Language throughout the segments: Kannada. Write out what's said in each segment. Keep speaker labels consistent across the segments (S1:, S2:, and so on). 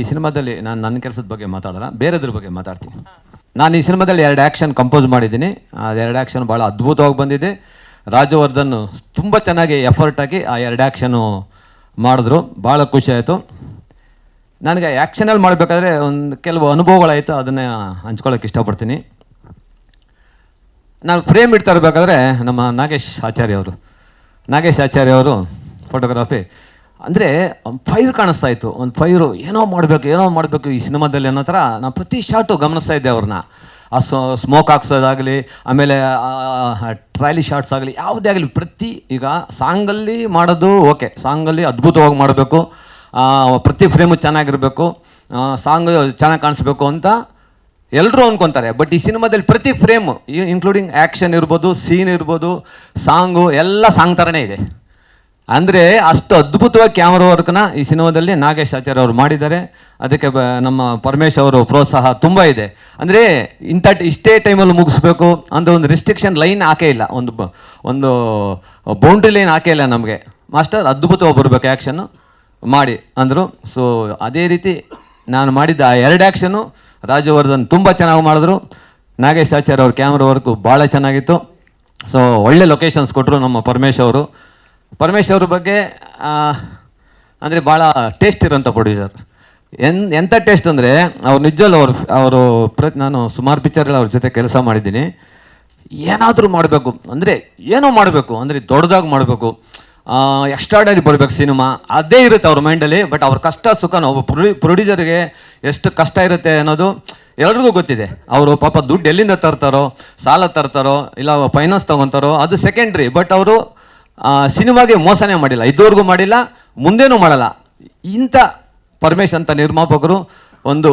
S1: ಈ ಸಿನಿಮಾದಲ್ಲಿ ನಾನು ನನ್ನ ಕೆಲಸದ ಬಗ್ಗೆ ಮಾತಾಡಲ್ಲ, ಬೇರೆದ್ರ ಬಗ್ಗೆ ಮಾತಾಡ್ತೀನಿ. ನಾನು ಈ ಸಿನಿಮಾದಲ್ಲಿ ಎರಡು ಆ್ಯಕ್ಷನ್ ಕಂಪೋಸ್ ಮಾಡಿದ್ದೀನಿ. ಎರಡು ಆ್ಯಕ್ಷನ್ ಭಾಳ ಅದ್ಭುತವಾಗಿ ಬಂದಿದೆ. ರಾಜವರ್ಧನ್ ತುಂಬ ಚೆನ್ನಾಗಿ ಎಫರ್ಟ್ ಹಾಕಿ ಆ ಎರಡು ಆ್ಯಕ್ಷನು ಮಾಡಿದ್ರು. ಭಾಳ ಖುಷಿ ಆಯಿತು. ನನಗೆ ಆ್ಯಕ್ಷನಲ್ಲಿ ಮಾಡಬೇಕಾದ್ರೆ ಒಂದು ಕೆಲವು ಅನುಭವಗಳಾಯಿತು, ಅದನ್ನು ಹಂಚ್ಕೊಳ್ಳೋಕೆ ಇಷ್ಟಪಡ್ತೀನಿ. ನಾನು ಫ್ರೇಮ್ ಇಡ್ತಾ ಇರಬೇಕಾದ್ರೆ ನಮ್ಮ ನಾಗೇಶ್ ಆಚಾರ್ಯ ಅವರು. ನಾಗೇಶ್ ಆಚಾರ್ಯ ಅವರು ಫೋಟೋಗ್ರಾಫಿ ಅಂದರೆ ಒಂದು ಫೈರ್ ಕಾಣಿಸ್ತಾ ಇತ್ತು. ಒಂದು ಫೈರು ಏನೋ ಮಾಡಬೇಕು ಏನೋ ಮಾಡಬೇಕು ಈ ಸಿನಿಮಾದಲ್ಲಿ ಅನ್ನೋ ಥರ ನಾನು ಪ್ರತಿ ಶಾಟು ಗಮನಿಸ್ತಾ ಇದ್ದೆ ಅವ್ರನ್ನ ಆ ಸ್ಮೋಕ್ ಹಾಕ್ಸೋದಾಗಲಿ, ಆಮೇಲೆ ಟ್ರಾಲಿ ಶಾಟ್ಸ್ ಆಗಲಿ, ಯಾವುದೇ ಆಗಲಿ ಪ್ರತಿ ಈಗ ಸಾಂಗಲ್ಲಿ ಮಾಡೋದು ಓಕೆ ಸಾಂಗಲ್ಲಿ ಅದ್ಭುತವಾಗಿ ಮಾಡಬೇಕು. ಪ್ರತಿ ಫ್ರೇಮು ಚೆನ್ನಾಗಿರಬೇಕು. ಸಾಂಗ್ ಚೆನ್ನಾಗಿ ಕಾಣಿಸ್ಬೇಕು ಅಂತ ಎಲ್ಲರೂ ಅಂದ್ಕೊತಾರೆ ಬಟ್ ಈ ಸಿನಿಮಾದಲ್ಲಿ ಪ್ರತಿ ಫ್ರೇಮು ಇನ್ಕ್ಲೂಡಿಂಗ್ ಆ್ಯಕ್ಷನ್ ಇರ್ಬೋದು ಸೀನ್ ಇರ್ಬೋದು ಸಾಂಗು ಎಲ್ಲ ಸಾಂಗ್ ಥರನೇ ಇದೆ. ಅಂದರೆ ಅಷ್ಟು ಅದ್ಭುತವಾಗಿ ಕ್ಯಾಮ್ರಾ ವರ್ಕ್ನ ಈ ಸಿನಿಮಾದಲ್ಲಿ ನಾಗೇಶ್ ಆಚಾರ್ಯ ಅವರು ಮಾಡಿದ್ದಾರೆ. ಅದಕ್ಕೆ ನಮ್ಮ ಪರಮೇಶ್ ಅವರು ಪ್ರೋತ್ಸಾಹ ತುಂಬ ಇದೆ. ಅಂದರೆ ಇಂಥ ಇಷ್ಟೇ ಟೈಮಲ್ಲಿ ಮುಗಿಸ್ಬೇಕು. ಅಂತ ಒಂದು ರಿಸ್ಟ್ರಿಕ್ಷನ್ ಲೈನ್ ಹಾಕೇ ಇಲ್ಲ. ಒಂದು ಒಂದು ಬೌಂಡ್ರಿ ಲೈನ್ ಹಾಕೇ ಇಲ್ಲ ನಮಗೆ. ಮಾಸ್ಟರ್ ಅದ್ಭುತವಾಗಿ ಬರಬೇಕು ಆ್ಯಕ್ಷನ್ನು ಮಾಡಿ ಅಂದರು. ಸೊ ಅದೇ ರೀತಿ ನಾನು ಮಾಡಿದ್ದ ಆ ಎರಡು ಆ್ಯಕ್ಷನು ರಾಜವರ್ಧನ್ ತುಂಬ ಚೆನ್ನಾಗಿ ಮಾಡಿದ್ರು. ನಾಗೇಶ್ ಆಚಾರ್ಯ ಅವ್ರ ಕ್ಯಾಮ್ರಾ ವರ್ಕು ಭಾಳ ಚೆನ್ನಾಗಿತ್ತು. ಸೊ ಒಳ್ಳೆ ಲೊಕೇಶನ್ಸ್ ಕೊಟ್ಟರು ನಮ್ಮ ಪರಮೇಶ್ ಅವರು. ಪರಮೇಶ್ ಅವ್ರ ಬಗ್ಗೆ ಅಂದರೆ ಭಾಳ ಟೇಸ್ಟ್ ಇರೋಂಥ ಪ್ರೊಡ್ಯೂಸರ್ ಎನ್ ಎಂಥ ಟೇಸ್ಟ್ ಅಂದರೆ, ಅವ್ರು ನಿಜವಲ್ಲ ಅವರು ಅವರು ಪ್ರತಿ ನಾನು ಸುಮಾರು ಪಿಕ್ಚರ್ಗಳು ಅವ್ರ ಜೊತೆ ಕೆಲಸ ಮಾಡಿದ್ದೀನಿ. ಏನಾದರೂ ಮಾಡಬೇಕು, ಅಂದರೆ ಏನೋ ಮಾಡಬೇಕು, ಅಂದರೆ ದೊಡ್ಡದಾಗಿ ಮಾಡಬೇಕು. ಎಕ್ಸ್ಟ್ರಾಡರಿ ಬರಬೇಕು ಸಿನಿಮಾ. ಅದೇ ಇರುತ್ತೆ ಅವ್ರ ಮೈಂಡಲ್ಲಿ ಬಟ್ ಅವ್ರ ಕಷ್ಟ ಸುಖನ ಒಬ್ಬ ಪ್ರೊಡ್ಯೂ ಪ್ರೊಡ್ಯೂಸರ್ಗೆ ಎಷ್ಟು ಕಷ್ಟ ಇರುತ್ತೆ ಅನ್ನೋದು ಎಲ್ರಿಗೂ ಗೊತ್ತಿದೆ. ಅವರು ಪಾಪ ದುಡ್ಡು ಎಲ್ಲಿಂದ ತರ್ತಾರೋ, ಸಾಲ ತರ್ತಾರೋ, ಇಲ್ಲ ಫೈನಾನ್ಸ್ ತೊಗೊತಾರೋ, ಅದು ಸೆಕೆಂಡ್ರಿ ಬಟ್ ಅವರು ಸಿನಿಮಾಗೆ ಮೋಸನೇ ಮಾಡಿಲ್ಲ. ಇದುವರೆಗೂ ಮಾಡಿಲ್ಲ, ಮುಂದೇನೂ ಮಾಡಲ್ಲ. ಇಂಥ ಪರಮೇಶ್ ಅಂತ ನಿರ್ಮಾಪಕರು ಒಂದು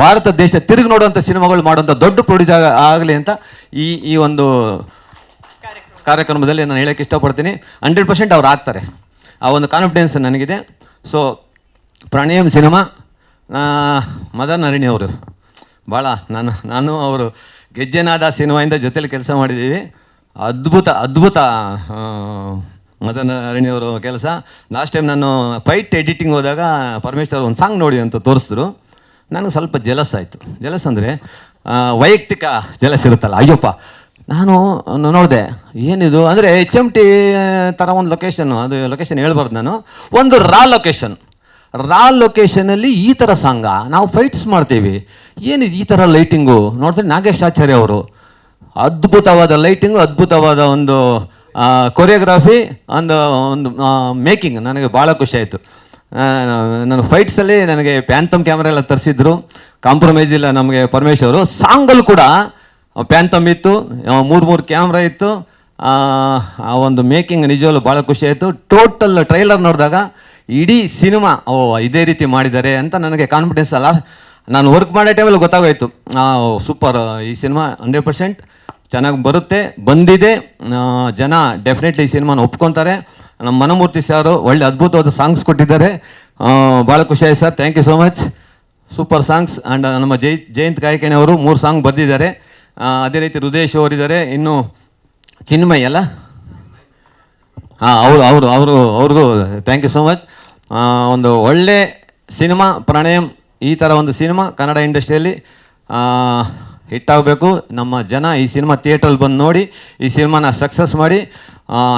S1: ಭಾರತ ದೇಶ ತಿರುಗಿ ನೋಡುವಂಥ ಸಿನಿಮಾಗಳು ಮಾಡುವಂಥ ದೊಡ್ಡ ಪ್ರೊಡ್ಯೂಸರ್ ಆಗಲಿ ಅಂತ ಈ ಈ ಒಂದು ಕಾರ್ಯಕ್ರಮದಲ್ಲಿ ನಾನು ಹೇಳೋಕ್ಕೆ ಇಷ್ಟಪಡ್ತೀನಿ. ಹಂಡ್ರೆಡ್ ಪರ್ಸೆಂಟ್ ಅವ್ರು ಆಗ್ತಾರೆ. ಆ ಒಂದು ಕಾನ್ಫಿಡೆನ್ಸ್ ನನಗಿದೆ. ಸೊ ಪ್ರಣಯಂ ಸಿನಿಮಾ ಮದರ್ ಮದನ್ ಹರಿಣಿ ಅವರು. ಭಾಳ ನಾನು ನಾನು ಅವರು ಗೆಜ್ಜೆನಾದ ಸಿನಿಮಾಯಿಂದ ಜೊತೇಲಿ ಕೆಲಸ ಮಾಡಿದ್ದೀವಿ. ಅದ್ಭುತ ಅದ್ಭುತ. ಮದನ ಅವರು ಕೆಲಸ. ಲಾಸ್ಟ್ ಟೈಮ್ ನಾನು ಫೈಟ್ ಎಡಿಟಿಂಗ್ ಹೋದಾಗ ಪರಮೇಶ್ವರ್ ಒಂದು ಸಾಂಗ್ ನೋಡಿ ಅಂತ ತೋರಿಸಿದ್ರು. ನನಗೆ ಸ್ವಲ್ಪ ಜಲಸ್ ಆಯಿತು. ಜಲಸ್ ಅಂದರೆ ವೈಯಕ್ತಿಕ ಜಲಸ್ ಇರುತ್ತಲ್ಲ. ಅಯ್ಯಪ್ಪ, ನಾನು ನೋಡಿದೆ. ಏನಿದು? ಅಂದರೆ ಎಚ್ ಎಂ ಟಿ ಥರ ಒಂದು ಲೊಕೇಶನ್ನು ಅದು ಲೊಕೇಶನ್ ಹೇಳ್ಬಾರ್ದು ನಾನು. ಒಂದು ರಾ ಲೊಕೇಶನ್ ರಾ ಲೊಕೇಶನಲ್ಲಿ ಈ ಥರ ಸಾಂಗ ನಾವು ಫೈಟ್ಸ್ ಮಾಡ್ತೀವಿ. ಏನಿದು ಈ ಥರ ಲೈಟಿಂಗು ನೋಡಿದ್ರೆ ನಾಗೇಶ್ ಆಚಾರ್ಯ ಅವರು. ಅದ್ಭುತವಾದ ಲೈಟಿಂಗು ಅದ್ಭುತವಾದ ಒಂದು ಕೊರಿಯೋಗ್ರಾಫಿ ಒಂದು ಒಂದು ಮೇಕಿಂಗ್ ನನಗೆ ಭಾಳ ಖುಷಿ ಆಯಿತು. ನನ್ನ ಫೈಟ್ಸಲ್ಲಿ ನನಗೆ ಪ್ಯಾಂಥಮ್ ಕ್ಯಾಮ್ರಾ ಎಲ್ಲ ತರಿಸಿದ್ರು. ಕಾಂಪ್ರಮೈಸ್ ಇಲ್ಲ ನಮಗೆ ಪರಮೇಶ್ವರು ಸಾಂಗಲ್ಲಿ ಕೂಡ ಪ್ಯಾಂಥಮ್ ಇತ್ತು. ಮೂರು ಮೂರು ಕ್ಯಾಮ್ರಾ ಇತ್ತು. ಆ ಒಂದು ಮೇಕಿಂಗ್ ನಿಜವಲ್ಲೂ ಭಾಳ ಖುಷಿ ಆಯಿತು. ಟೋಟಲ್ ಟ್ರೈಲರ್ ನೋಡಿದಾಗ ಇಡೀ ಸಿನಿಮಾ ಓ, ಇದೇ ರೀತಿ ಮಾಡಿದ್ದಾರೆ ಅಂತ ನನಗೆ ಕಾನ್ಫಿಡೆನ್ಸ್ ಅಲ್ಲ. ನಾನು ವರ್ಕ್ ಮಾಡೋ ಟೈಮಲ್ಲಿ ಗೊತ್ತಾಗೋಯ್ತು. ಸೂಪರ್ ಈ ಸಿನಿಮಾ ಹಂಡ್ರೆಡ್ ಪರ್ಸೆಂಟ್ ಚೆನ್ನಾಗಿ ಬರುತ್ತೆ, ಬಂದಿದೆ. ಜನ ಡೆಫಿನೆಟ್ಲಿ ಈ ಸಿನಿಮಾನ ಒಪ್ಕೊತಾರೆ. ನಮ್ಮ ಮನಮೂರ್ತಿ ಸರ್ ಒಳ್ಳೆ ಅದ್ಭುತವಾದ ಸಾಂಗ್ಸ್ ಕೊಟ್ಟಿದ್ದಾರೆ. ಭಾಳ ಖುಷಿ ಆಯ್ತು sir. Thank you so much super songs and ನಮ್ಮ ಜೈ, ಜಯಂತ್ ಕಾಯ್ಕಣಿ ಅವರು ಮೂರು ಸಾಂಗ್ ಬರೆದಿದ್ದಾರೆ ಅದೇ ರೀತಿ ಹೃದಯೇಶ್ ಅವರಿದ್ದಾರೆ. ಇನ್ನು ಚಿನ್ಮಯ್ ಅಲ್ಲ? ಹಾಂ, ಅವರು ಅವರು ಅವರು, ಅವ್ರಿಗೂ ಥ್ಯಾಂಕ್ ಯು ಸೋ ಮಚ್ ಒಂದು ಒಳ್ಳೆ ಸಿನಿಮಾ, ಪ್ರಣಯಂ ಈ ಥರ ಒಂದು ಸಿನಿಮಾ ಕನ್ನಡ ಇಂಡಸ್ಟ್ರಿಯಲ್ಲಿ ಹಿಟ್ಟಾಗಬೇಕು ನಮ್ಮ ಜನ ಈ ಸಿನಿಮಾ ಥಿಯೇಟ್ರಲ್ಲಿ ಬಂದು ನೋಡಿ, ಈ ಸಿನಿಮಾನ ಸಕ್ಸಸ್ ಮಾಡಿ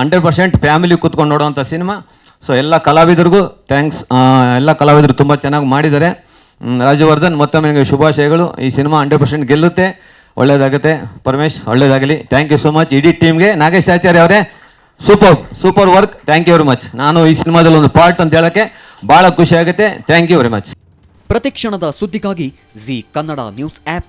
S1: ಹಂಡ್ರೆಡ್ ಪರ್ಸೆಂಟ್ ಫ್ಯಾಮಿಲಿ ಕೂತ್ಕೊಂಡು ನೋಡುವಂಥ ಸಿನಿಮಾ. ಸೊ ಎಲ್ಲ ಕಲಾವಿದರಿಗೂ ಥ್ಯಾಂಕ್ಸ್ ಎಲ್ಲ ಕಲಾವಿದರು ತುಂಬ ಚೆನ್ನಾಗಿ ಮಾಡಿದ್ದಾರೆ. ರಾಜವರ್ಧನ್ ಮತ್ತೊಮ್ಮೆ ನಿಮಗೆ ಶುಭಾಶಯಗಳು. ಈ ಸಿನಿಮಾ ಹಂಡ್ರೆಡ್ ಪರ್ಸೆಂಟ್ ಗೆಲ್ಲುತ್ತೆ. ಒಳ್ಳೆಯದಾಗುತ್ತೆ ಪರಮೇಶ್, ಒಳ್ಳೇದಾಗಲಿ. ಥ್ಯಾಂಕ್ ಯು ಸೋ ಮಚ್ ಇಡೀ ಟೀಮ್ಗೆ ನಾಗೇಶ್ ಆಚಾರ್ಯ ಅವರೇ super super work thank you very much ನಾನು ಈ ಸಿನಿಮಾದಲ್ಲಿ ಒಂದು ಪಾರ್ಟ್ ಅಂತ ಹೇಳೋಕ್ಕೆ ಭಾಳ ಖುಷಿಯಾಗುತ್ತೆ ಥ್ಯಾಂಕ್ ಯು ವೆರಿ ಮಚ್
S2: ಪ್ರತಿಕ್ಷಣದ ಸುದ್ದಿಗಾಗಿ Zee Kannada news app